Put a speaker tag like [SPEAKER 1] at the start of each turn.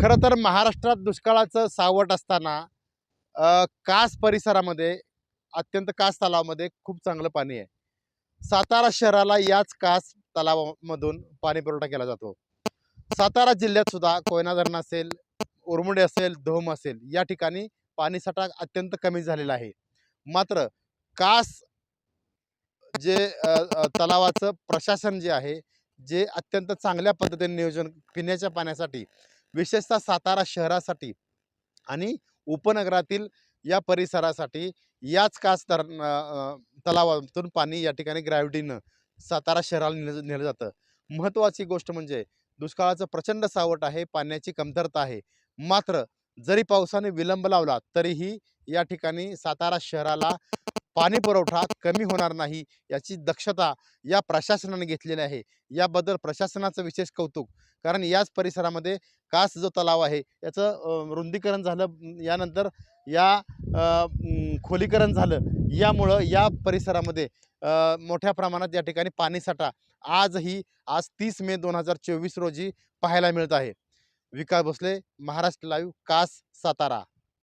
[SPEAKER 1] खरं तर महाराष्ट्रात दुष्काळाचं सावट असताना कास परिसरामध्ये अत्यंत कास तलावामध्ये खूप चांगलं पाणी आहे. सातारा शहराला याच कास तलावामधून पाणी पुरवठा केला जातो. सातारा जिल्ह्यात सुद्धा कोयना धरण असेल उरमुडे असेल धोम असेल या ठिकाणी पाणीसाठा अत्यंत कमी झालेला आहे. मात्र कास जे तलावाचं प्रशासन जे आहे जे अत्यंत चांगल्या पद्धतीने नियोजन पिण्याच्या पाण्यासाठी विशेषतः सातारा शहरासाठी आणि उपनगरातील या परिसरासाठी याच कास तर तलावातून पाणी या ठिकाणी ग्रॅव्हिटीनं सातारा शहराला नेलं नेलं जातं. महत्त्वाची गोष्ट म्हणजे दुष्काळाचं प्रचंड सावट आहे पाण्याची कमतरता आहे. मात्र जरी पावसाने विलंब लावला तरीही या ठिकाणी सातारा शहराला पाणी पुरवठा कमी होणार नाही याची दक्षता या प्रशासनाने घेतलेली आहे. याबद्दल प्रशासनाचं विशेष कौतुक. कारण याच परिसरामध्ये कास जो तलाव आहे याचं रुंदीकरण झालं यानंतर या खोलीकरण झालं यामुळं या परिसरामध्ये मोठ्या प्रमाणात या ठिकाणी पाणीसाठा आजही आज तीस मे दोन हजार चोवीस रोजी पाहायला मिळत आहे. विकास भोसले महाराष्ट्र लाईव्ह कास सातारा.